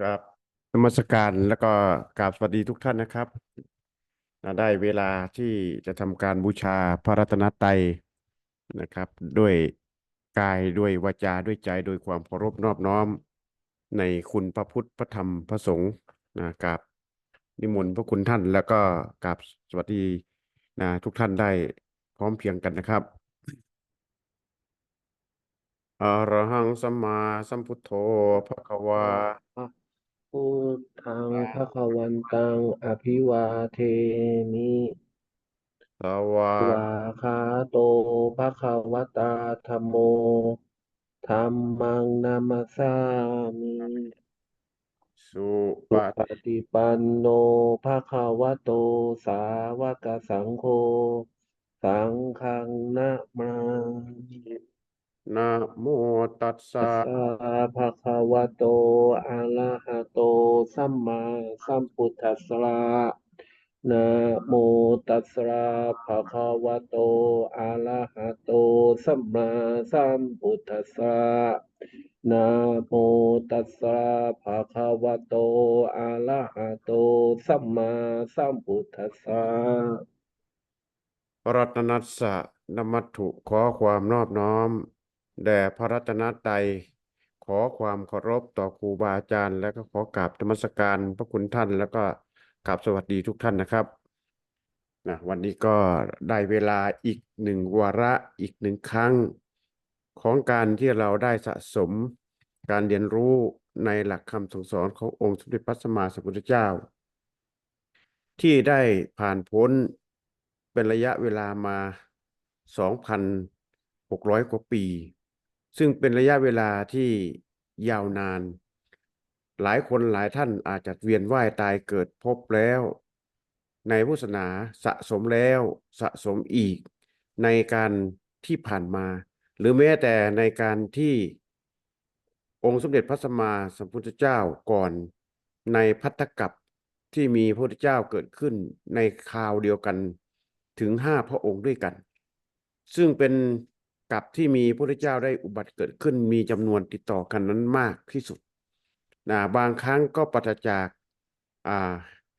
ครับนมัสการแล้วก็กราบสวัสดีทุกท่านนะครับได้เวลาที่จะทำการบูชาพระรัตนตรัยนะครับ ด้วยกายด้วยวาจาด้วยใจโดยความเคารพนอบน้อม ในคุณพระพุทธพระธรรมพระสงฆ์นะกราบนิมนต์พระคุณท่าน แล้วก็กราบสวัสดีนะทุกท่านได้พร้อมเพียงกันนะครับอรหังสัมมาสัมพุทโธภะคะวา พุทธังภคะวันตัง อภิวาเทมิสวาสวาคาโตภคะวตาธัมโมธัมมังนามัสสามิสุสุปปฏิปันโนภะคะวะโต สาวกสังโฆ สังฆังนะมามิ นะโมตัสตัสะสสะภะคะวะโต อะระหะโต สัมมาสัมพุทธัสสะนะโมตัสสะภะคะวะโต อะระหะโต สัมมาสัมพุทธัสสะนะโมตัสสะภะคะวะโต อะระหะโต สัมมาสัมพุทธัสสะรัตนัสสะนมัตถุขอความนอบน้อม แด่พระรัตนตรัยขอความเคารพต่อครูบาอาจารย์ และก็ขอกราบธรรมสการพระคุณท่าน แล้วก็กราบสวัสดีทุกท่านนะครับนะวันนี้ก็ได้เวลาอีกหนึ่งวาระอีกหนึ่งครั้ง ของการที่เราได้สะสมการเรียนรู้ในหลักคำสั่งสอนขององค์สมเด็จพระสัมมาสัมพุทธเจ้า ที่ได้ผ่านพ้นเป็นระยะเวลามา 2,600 กว่าปี ซึ่งเป็นระยะเวลาที่ยาวนาน หลายคนหลายท่านอาจจะเวียนว่ายตายเกิดพบแล้ว ในพุทธศาสนาสะสมแล้วสะสมอีก ในการที่ผ่านมา หรือแม้แต่ในการที่องค์สมเด็จพระสัมมาสัมพุทธเจ้าก่อนในพัทธกัปที่มีพระพุทธเจ้าเกิดขึ้นในคราวเดียวกันถึงห้าพระองค์ด้วยกัน ซึ่งเป็น กับที่มีพระพุทธเจ้าได้อุบัติเกิดขึ้นมีจำนวนติดต่อกันนั้นมากที่สุดนะบางครั้งก็ปราจากา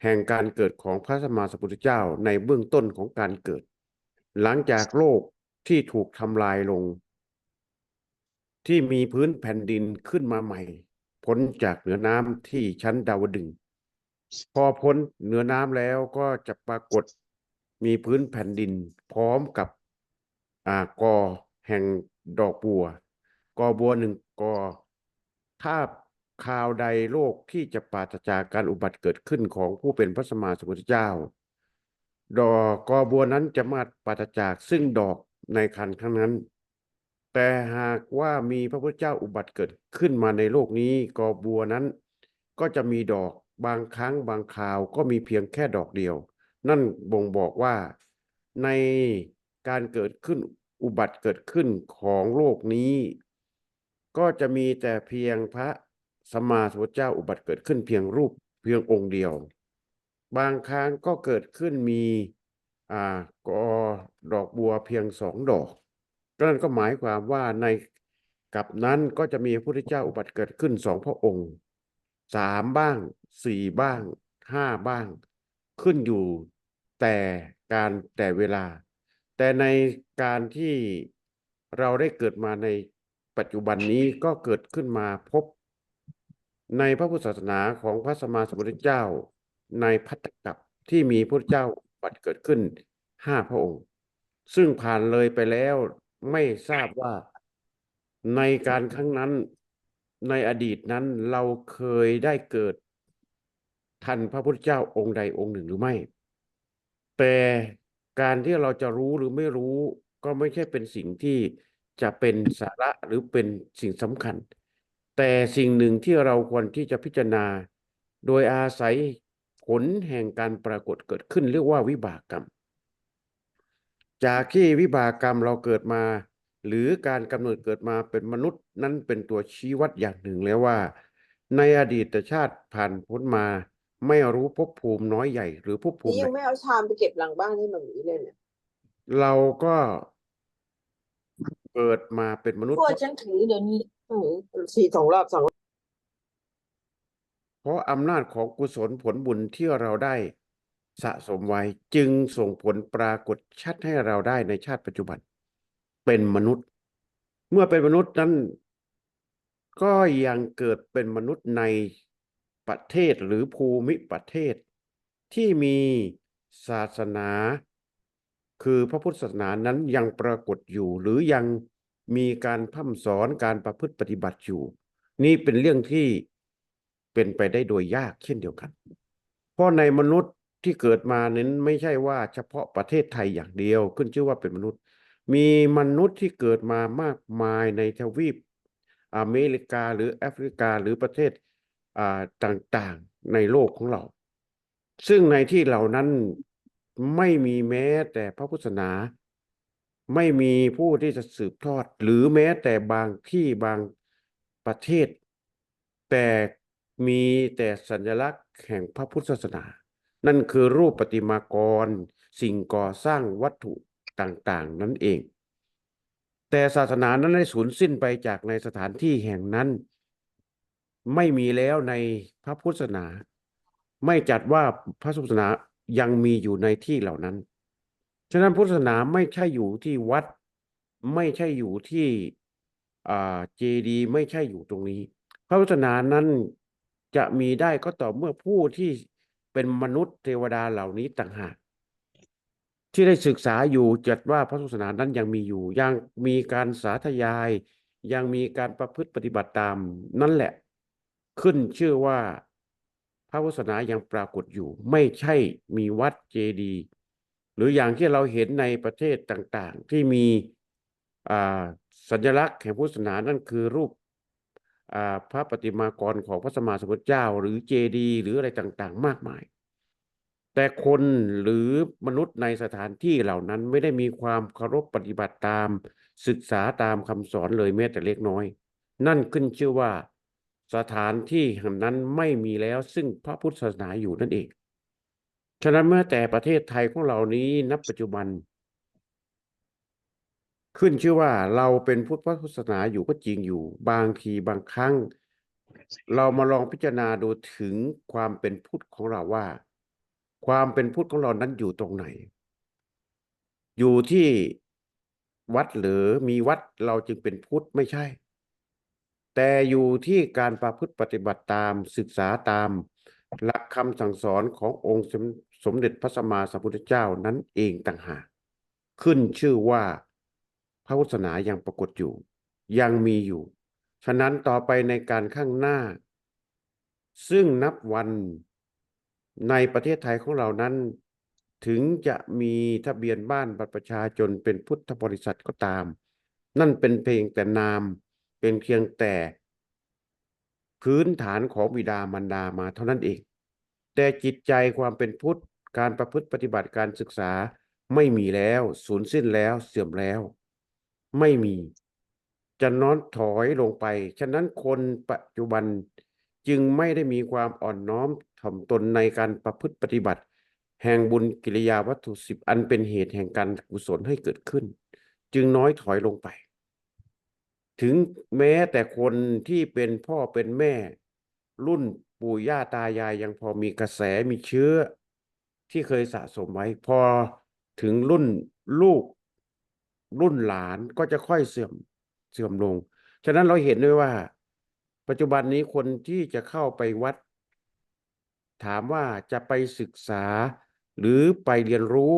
แห่งการเกิดของพระสัมมาสัมพุทธเจ้าในเบื้องต้นของการเกิด หลังจากโลกที่ถูกทำลายลง ที่มีพื้นแผ่นดินขึ้นมาใหม่ พ้นจากเหนือน้ำที่ชั้นดาวดึง พอพ้นเหนือน้ำแล้วก็จะปรากฏมีพื้นแผ่นดินพร้อมกับอากอ แห่งดอกบัว กอบัวหนึ่งกอ ถ้าข่าวใดโลกที่จะปราศจากการอุบัติเกิดขึ้นของผู้เป็นพระสมมาสมุทธเจ้า ดอกกอบัวนั้นจะมาปราศจากซึ่งดอกในคันครั้งนั้น แต่หากว่ามีพระพุทธเจ้าอุบัติเกิดขึ้นมาในโลกนี้กอบัวนั้น ก็จะมีดอกบางครั้งบางคราวก็มีเพียงแค่ดอกเดียว นั่นบ่งบอกว่าในการเกิดขึ้น อุบัติเกิดขึ้นของโลกนี้ ก็จะมีแต่เพียงพระสัมมาสัมพุทธเจ้าอุบัติเกิดขึ้นเพียงรูปเพียงองค์เดียว บางครั้งก็เกิดขึ้นมีอ่ากอดอกบัวเพียงสองดอกนั่นก็หมายความว่าในกับนั้นก็จะมีพระพุทธเจ้าอุบัติเกิดขึ้นสองพระองค์สามบ้างสี่บ้างห้าบ้าง ขึ้นอยู่แต่การแต่เวลา แต่ในการที่เราได้เกิดมาในปัจจุบันนี้ก็เกิดขึ้นมาพบ ในพระพุทธศาสนาของพระสมมาสมุทธเจ้า ในพัตตกัปที่มีพระเจ้าบัติเกิดขึ้นห้าพระองค์ ซึ่งผ่านเลยไปแล้วไม่ทราบว่าในการครั้งนั้นในอดีตนั้นเราเคยได้เกิดทันพระพุทธเจ้าองค์ใดองค์หนึ่งหรือไม่ แต่ การที่เราจะรู้หรือไม่รู้ ก็ไม่ใช่เป็นสิ่งที่จะเป็นสาระหรือเป็นสิ่งสำคัญ แต่สิ่งหนึ่งที่เราควรที่จะพิจารณา โดยอาศัยผลแห่งการปรากฏเกิดขึ้นเรียกว่าวิบากกรรม จากที่วิบากกรรมเราเกิดมา หรือการกำเนิดเกิดมาเป็นมนุษย์นั้นเป็นตัวชี้วัดอย่างหนึ่งแล้วว่า ในอดีตชาติผ่านพ้นมา ไม่รู้ภพภูมิน้อยใหญ่ หรือภพภูนี่มิยัใดงไม่เอาชามไปเก็บหลังบ้านให้มันนี้เลยเนี่ยเราก็เกิดมาเป็นมนุษย์ พวกฉันถือเดี๋ยวนี้เออสี่สองรอบสองรอบราะอำนาจของกุศลผลบุญที่เราได้สะสมไว้จึงส่งผลปรากฏชัดให้เราได้ในชาติปัจจุบัน เป็นมนุษย์ เมื่อเป็นมนุษย์นั้น ก็ยังเกิดเป็นมนุษย์ใน ประเทศหรือภูมิประเทศ ที่มีศาสนา คือพระพุทธศาสนานั้นยังปรากฏอยู่หรือยังมีการพร่ำสอนการประพฤติปฏิบัติอยู่ นี่เป็นเรื่องที่เป็นไปได้โดยยากเช่นเดียวกัน เพราะในมนุษย์ที่เกิดมานั้นไม่ใช่ว่าเฉพาะประเทศไทยอย่างเดียว ขึ้นชื่อว่าเป็นมนุษย์ มีมนุษย์ที่เกิดมามากมายในทวีปอเมริกาหรือแอฟริกาหรือประเทศ ต่างๆในโลกของเรา ซึ่งในที่เหล่านั้นไม่มีแม้แต่พระพุทธศาสนา ไม่มีผู้ที่จะสืบทอด หรือแม้แต่บางที่บางประเทศ แต่มีแต่สัญลักษณ์แห่งพระพุทธศาสนา นั่นคือรูปประติมากร สิ่งก่อสร้างวัตถุต่างๆ นั่นเอง แต่ศาสนานั้นได้สูญสิ้นไปจากในสถานที่แห่งนั้น ไม่มีแล้วในพระพุทธศาสนา ไม่จัดว่าพระศาสนายังมีอยู่ในที่เหล่านั้น ฉะนั้นพุทธศาสนาไม่ใช่อยู่ที่วัด ไม่ใช่อยู่ที่เจดีย์ไม่ใช่อยู่ตรงนี้ พระพุทธศาสนานั้นจะมีได้ก็ต่อเมื่อผู้ที่เป็นมนุษย์เทวดาเหล่านี้ต่างหากที่ได้ศึกษาอยู่จัดว่าพระศาสนานั้นยังมีอยู่ ยังมีการสาธยาย ยังมีการประพฤติปฏิบัติตามนั่นแหละ ขึ้นชื่อว่าพระพุทธศาสนายังปรากฏอยู่ ไม่ใช่มีวัดเจดีย์หรืออย่างที่เราเห็นในประเทศต่างๆ ที่มีสัญลักษณ์แห่งพุทธศาสนานั่นคือรูปอ่าพระประติมากรของพระสมมาสมุทธเจ้า หรือเจดีย์หรืออะไรต่างๆ มากมาย แต่คนหรือมนุษย์ในสถานที่เหล่านั้นไม่ได้มีความเคารพปฏิบัติตามศึกษาตามคำสอนเลยแม้แต่เล็กน้อย นั่นขึ้นชื่อว่า สถานที่แห่งนั้นไม่มีแล้วซึ่งพระพุทธศาสนาอยู่นั่นเอง ฉะนั้นเมื่อแต่ประเทศไทยของเรานี้นับปัจจุบัน ขึ้นชื่อว่าเราเป็นพุทธศาสนาอยู่ก็จริงอยู่ บางทีบางครั้ง เรามาลองพิจารณาดูถึงความเป็นพุทธของเราว่า ความเป็นพุทธของเรานั้นอยู่ตรงไหน อยู่ที่วัดหรือมีวัดเราจึงเป็นพุทธไม่ใช่ แต่อยู่ที่การประพฤติปฏิบัติตามศึกษาตาม หลักคำสั่งสอนขององค์สมเด็จพระสัมมาสัมพุทธเจ้านั้นเองต่างหากขึ้นชื่อว่าพระพุทธศาสนายังปรากฏอยู่ ยังมีอยู่ ฉะนั้นต่อไปในการข้างหน้า ซึ่งนับวันในประเทศไทยของเรานั้น ถึงจะมีทะเบียนบ้านบัตรประชาชนเป็นพุทธบริษัทก็ตาม นั่นเป็นเพียงแต่นาม เป็นเพียงแต่ พื้นฐานของบิดามารดามาเท่านั้นเอง แต่จิตใจความเป็นพุทธการประพฤติปฏิบัติการศึกษาไม่มีแล้วสูญสิ้นแล้วเสื่อมแล้ว ไม่มี จะน้อนถอยลงไป ฉะนั้นคนปัจจุบันจึงไม่ได้มีความอ่อนน้อมถ่อมตนในการประพฤติปฏิบัติ แห่งบุญกิริยาวัตถุสิบอันเป็นเหตุแห่งการกุศลให้เกิดขึ้น จึงน้อยถอยลงไป ถึงแม้แต่คนที่เป็นพ่อเป็นแม่ รุ่นปู่ย่าตายายยังพอมีกระแสมีเชื้อ ที่เคยสะสมไว้ พอถึงรุ่นลูก รุ่นหลานก็จะค่อยเสื่อมเสื่อมลง ฉะนั้นเราเห็นด้วยว่า ปัจจุบันนี้คนที่จะเข้าไปวัด ถามว่าจะไปศึกษาหรือไปเรียนรู้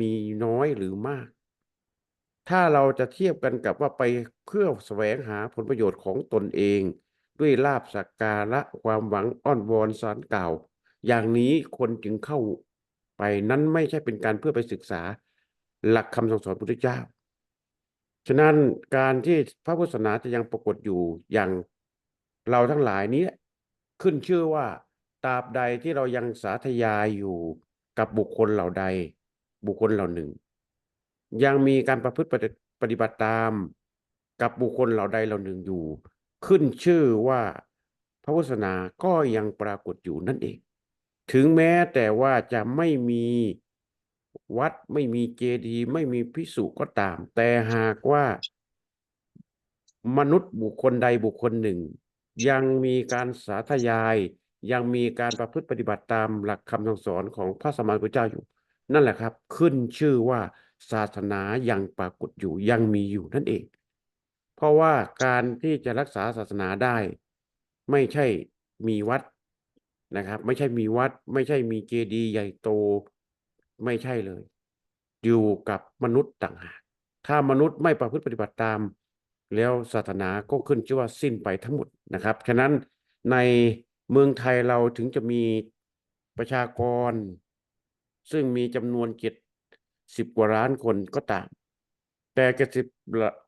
มีน้อยหรือมาก ถ้าเราจะเทียบกันกับว่าไปเพื่อแสวงหาผลประโยชน์ของตนเอง ด้วยลาบสักการะความหวังอ้อนวอนสารเก่า อย่างนี้คนจึงเข้าไปนั้นไม่ใช่เป็นการเพื่อไปศึกษาหลักคำสั่งสอนพระพุทธเจ้า ฉะนั้นการที่พระพุทธศาสนาจะยังปรากฏอยู่อย่างเราทั้งหลายนี้ขึ้นชื่อว่าตราบใดที่เรายังสาธยายอยู่กับบุคคลเหล่าใด บุคคลเหล่าหนึ่ง ยังมีการประพฤติปฏิบัติตามกับบุคคลเหล่าใดเหล่าหนึ่งอยู่ ขึ้นชื่อว่าพระพุทธศาสนาก็ยังปรากฏอยู่นั่นเอง ถึงแม้แต่ว่าจะไม่มีวัดไม่มีเจดีย์ไม่มีพิสุก็ตาม แต่หากว่ามนุษย์บุคคลใดบุคคลหนึ่ง ยังมีการสาธยาย ยังมีการประพฤติปฏิบัติตามหลักคำสอนของพระสมมาพุทธเจ้าอยู่ นั่นแหละครับ ขึ้นชื่อว่า ศาสนายังปรากฏอยู่ยังมีอยู่นั่นเอง เพราะว่าการที่จะรักษาศาสนาได้ ไม่ใช่มีวัดนะครับ ไม่ใช่มีวัด ไม่ใช่มีเจดีย์ใหญ่โต ไม่ใช่เลย อยู่กับมนุษย์ต่างหากถ้ามนุษย์ไม่ประพฤติปฏิบัติตาม แล้วศาสนาก็ขึ้นชื่อว่าสิ้นไปทั้งหมดนะครับฉะนั้นในเมืองไทยเราถึงจะมีประชากร ซึ่งมีจำนวนเจ็ด สิบกว่าล้านคนก็ตาม แต่เจ็ดสิบ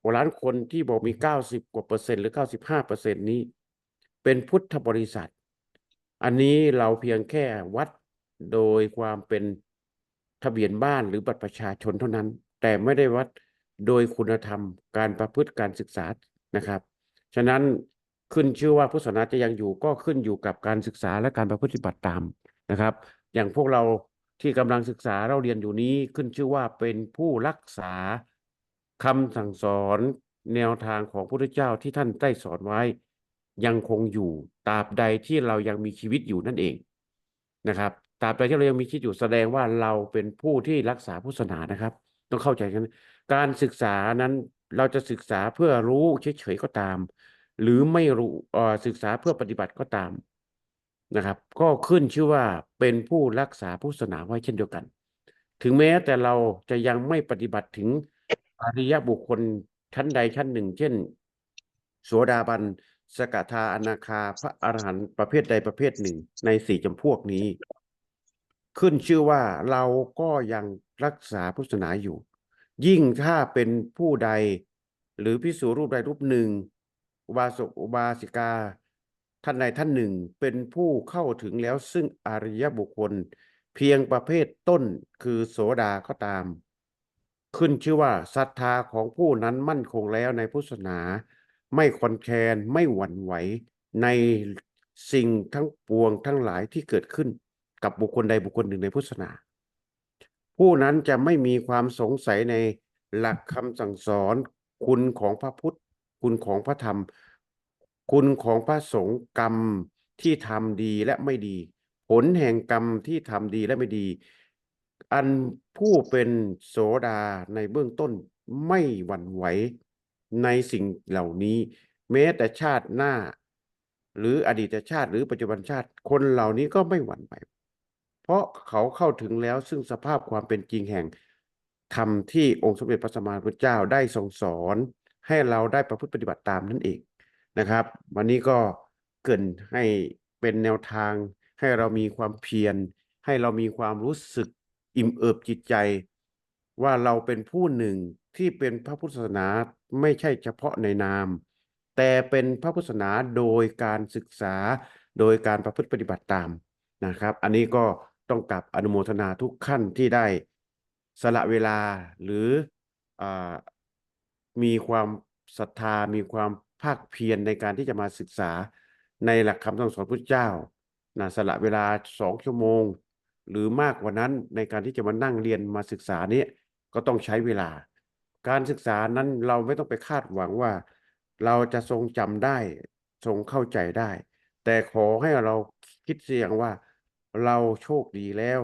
กว่าล้านคนที่บอกมีเก้าสิบกว่าเปอร์เซ็นต์หรือเก้าสิบห้าเปอร์เซ็นต์นี้ เป็นพุทธบริษัท อันนี้เราเพียงแค่วัดโดยความเป็นทะเบียนบ้านหรือบัตรประชาชนเท่านั้น แต่ไม่ได้วัดโดยคุณธรรมการประพฤติการศึกษานะครับ ฉะนั้นขึ้นชื่อว่าพุทธศาสนาจะยังอยู่ก็ขึ้นอยู่กับการศึกษาและการประพฤติปฏิบัติตามนะครับ อย่างพวกเรา ที่กำลังศึกษาเราเรียนอยู่นี้ขึ้นชื่อว่าเป็นผู้รักษาคำสั่งสอนแนวทางของพระพุทธเจ้าที่ท่านได้สอนไว้ ยังคงอยู่ตราบใดที่เรายังมีชีวิตอยู่นั่นเองนะครับตราบใดที่เรายังมีชีวิตอยู่แสดงว่าเราเป็นผู้ที่รักษาพุทธศาสนานะครับ ต้องเข้าใจกันการศึกษานั้นเราจะศึกษาเพื่อรู้เฉยๆก็ตาม หรือไม่รู้ศึกษาเพื่อปฏิบัติก็ตาม นะครับ ก็ขึ้นชื่อว่าเป็นผู้รักษาพุทธศาสนาไว้เช่นเดียวกัน ถึงแม้แต่เราจะยังไม่ปฏิบัติถึงอริยบุคคลชั้นใดชั้นหนึ่ง เช่น โสดาบัน สกทาอนาคา พระอรหันต์ประเภทใดประเภทหนึ่งในสี่จำพวกนี้ ขึ้นชื่อว่าเราก็ยังรักษาพุทธศาสนาอยู่ ยิ่งถ้าเป็นผู้ใด หรือพิสูรรูปใดรูปหนึ่ง อุบาสกอุบาสิกา ท่านใดท่านหนึ่งเป็นผู้เข้าถึงแล้วซึ่งอริยบุคคล เพียงประเภทต้นคือโสดาก็ตาม ขึ้นชื่อว่าศรัทธาของผู้นั้นมั่นคงแล้วในพุทธศาสนา ไม่คลอนแคลนไม่หวั่นไหวในสิ่งทั้งปวงทั้งหลายที่เกิดขึ้นกับบุคคลใดบุคคลหนึ่งในพุทธศาสนา ผู้นั้นจะไม่มีความสงสัยในหลักคำสั่งสอนคุณของพระพุทธ คุณของพระธรรม คุณของพระสงฆ์กรรมที่ทำดีและไม่ดี ผลแห่งกรรมที่ทำดีและไม่ดี อันผู้เป็นโสดาในเบื้องต้นไม่หวั่นไหวในสิ่งเหล่านี้ แม้แต่ชาติหน้า หรืออดีตชาติหรือปัจจุบันชาติคนเหล่านี้ก็ไม่หวั่นไหวเพราะเขาเข้าถึงแล้วซึ่งสภาพความเป็นจริงแห่งธรรมที่องค์สมเด็จพระสัมมาสัมพุทธเจ้าได้ทรงสอน ให้เราได้ประพฤติปฏิบัติตามนั่นเอง นะครับ วันนี้ก็เกินให้เป็นแนวทาง ให้เรามีความเพียร ให้เรามีความรู้สึกอิ่มเอิบจิตใจ ว่าเราเป็นผู้หนึ่งที่เป็นพระพุทธศาสนาไม่ใช่เฉพาะในนาม แต่เป็นพระพุทธศาสนาโดยการศึกษาโดยการประพฤติปฏิบัติตามนะครับ อันนี้ก็ต้องกลับอนุโมทนาทุกขั้นที่ได้สละเวลาหรืออมีความศรัทธามีความ ภาคเพียรในการที่จะมาศึกษาในหลักคำสั่งสอนพระเจ้านะสละเวลาสองชั่วโมง หรือมากกว่านั้นในการที่จะมานั่งเรียนมาศึกษานี้ก็ต้องใช้เวลา การศึกษานั้นเราไม่ต้องไปคาดหวังว่า เราจะทรงจำได้ ทรงเข้าใจได้ แต่ขอให้เราคิดเสียงว่าเราโชคดีแล้ว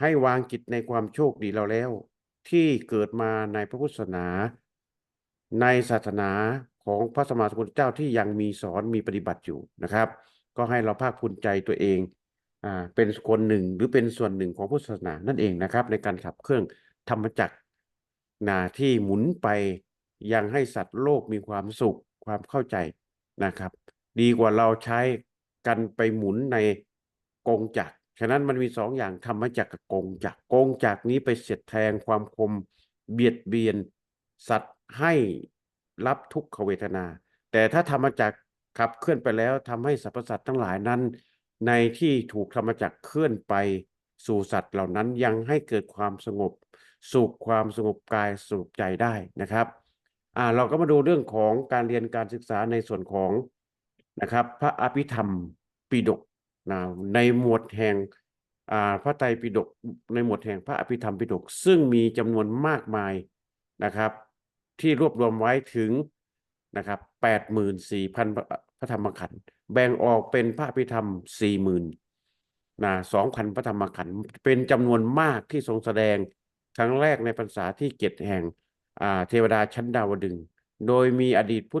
ให้วางจิตในความโชคดีเราแล้ว ที่เกิดมาในพระพุทธศาสนา ในศาสนาของพระสมมาสมพุทธเจ้าที่ยังมีสอนมีปฏิบัติอยู่นะครับ ก็ให้เราภาคภูมิใจตัวเองอ่าเป็นคนหนึ่งหรือเป็นส่วนหนึ่งของพุทธศาสนานั่นเองนะครับ ในการขับเครื่องธรรมจักรนาที่หมุนไปยังให้สัตว์โลกมีความสุขความเข้าใจนะครับ ดีกว่าเราใช้กันไปหมุนในกงจักรฉะนั้นมันมีสองอย่างธรรมจักรกับกงจักรกงจักรนี้ไปเสียดแทงความคมเบียดเบียน สัตว์ ให้รับทุกขเวทนา แต่ถ้าธรรมจักรขับเคลื่อนไปแล้วทำให้สรรพสัตว์ทั้งหลายนั้น ในที่ถูกธรรมจักรเคลื่อนไปสู่สัตว์เหล่านั้นยังให้เกิดความสงบ สุขความสงบกายสงบใจได้นะครับอ่าเราก็มาดูเรื่องของการเรียนการศึกษาในส่วนของนะครับ พระอภิธรรมปิฎกนะในหมวดแห่งอ่าพระไตรปิฎกในหมวดแห่งพระอภิธรรมปิฎกซึ่งมีจำนวนมากมายนะครับ ที่รวบรวมไว้ถึงนะครับแปดหมื่นสี่พันพระธรรมขันธ์แบ่งออกเป็นพระอภิธรรมสี่หมื่นนะสองพันพระธรรมขันธ์เป็นจำนวนมากที่ทรงแสดงครั้งแรกในพรรษาที่เจ็ดแห่งเทวดาชั้นดาวดึง โดยมีอดีตพุทธ